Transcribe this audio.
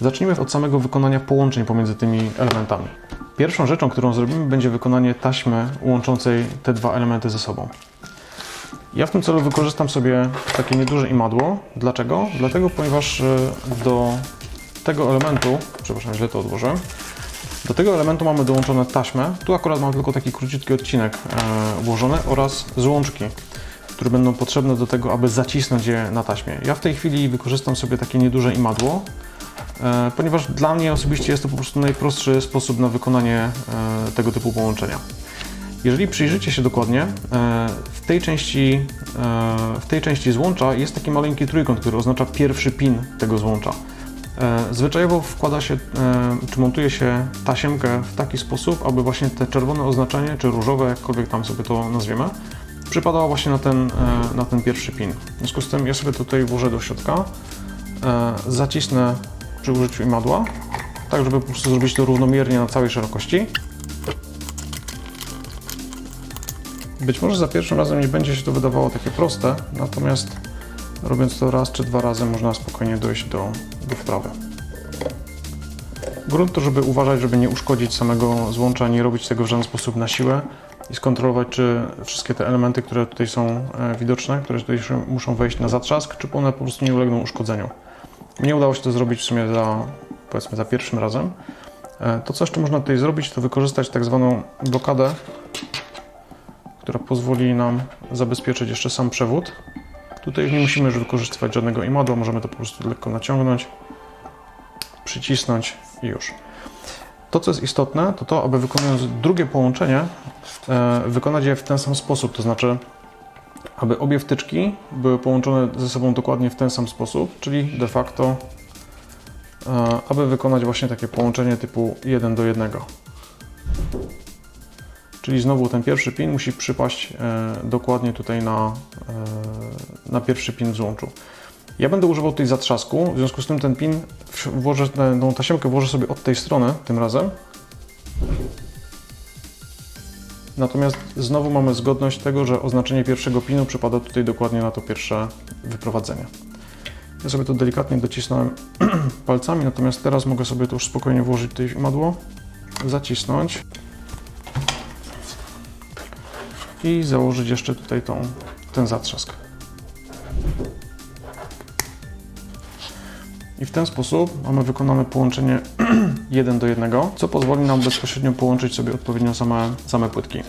Zacznijmy od samego wykonania połączeń pomiędzy tymi elementami. Pierwszą rzeczą, którą zrobimy, będzie wykonanie taśmy łączącej te dwa elementy ze sobą. Ja w tym celu wykorzystam sobie takie nieduże imadło. Dlaczego? Dlatego, ponieważ e, do tego elementu, przepraszam, źle to odłożyłem, do tego elementu mamy dołączone taśmę. Tu akurat mam tylko taki króciutki odcinek e, włożony oraz złączki, które będą potrzebne do tego, aby zacisnąć je na taśmie. Ja w tej chwili wykorzystam sobie takie nieduże imadło, e, ponieważ dla mnie osobiście jest to po prostu najprostszy sposób na wykonanie e, tego typu połączenia. Jeżeli przyjrzycie się dokładnie, e, w tej części, e, w tej części złącza jest taki maleńki trójkąt, który oznacza pierwszy pin tego złącza. E, Zwyczajowo wkłada się, e, czy montuje się tasiemkę w taki sposób, aby właśnie te czerwone oznaczenie, czy różowe, jakkolwiek tam sobie to nazwiemy, przypadało właśnie na ten, e, na ten pierwszy pin. W związku z tym ja sobie tutaj włożę do środka, e, zacisnę przy użyciu imadła, tak żeby po prostu zrobić to równomiernie na całej szerokości. Być może za pierwszym razem nie będzie się to wydawało takie proste, natomiast robiąc to raz czy dwa razy można spokojnie dojść do, do wprawy. Grunt to, żeby uważać, żeby nie uszkodzić samego złącza, nie robić tego w żaden sposób na siłę i skontrolować, czy wszystkie te elementy, które tutaj są e, widoczne, które tutaj muszą wejść na zatrzask, czy one po prostu nie ulegną uszkodzeniu. Mnie udało się to zrobić w sumie za, powiedzmy, za pierwszym razem. E, To, co jeszcze można tutaj zrobić, to wykorzystać tak zwaną blokadę, która pozwoli nam zabezpieczyć jeszcze sam przewód. Tutaj nie musimy już wykorzystywać żadnego imadła, możemy to po prostu lekko naciągnąć, przycisnąć i już. To, co jest istotne, to to, aby wykonując drugie połączenie, e, wykonać je w ten sam sposób, to znaczy, aby obie wtyczki były połączone ze sobą dokładnie w ten sam sposób, czyli de facto, e, aby wykonać właśnie takie połączenie typu 1 do 1. Czyli znowu ten pierwszy pin musi przypaść e, dokładnie tutaj na, e, na pierwszy pin w złączu. Ja będę używał tutaj zatrzasku, w związku z tym ten pin włożę, tą tasiemkę włożę sobie od tej strony tym razem. Natomiast znowu mamy zgodność tego, że oznaczenie pierwszego pinu przypada tutaj dokładnie na to pierwsze wyprowadzenie. Ja sobie to delikatnie docisnąłem palcami, natomiast teraz mogę sobie to już spokojnie włożyć tutaj w madło, zacisnąć i założyć jeszcze tutaj tą, ten zatrzask. I w ten sposób mamy wykonane połączenie 1 do 1, co pozwoli nam bezpośrednio połączyć sobie odpowiednio same, same płytki.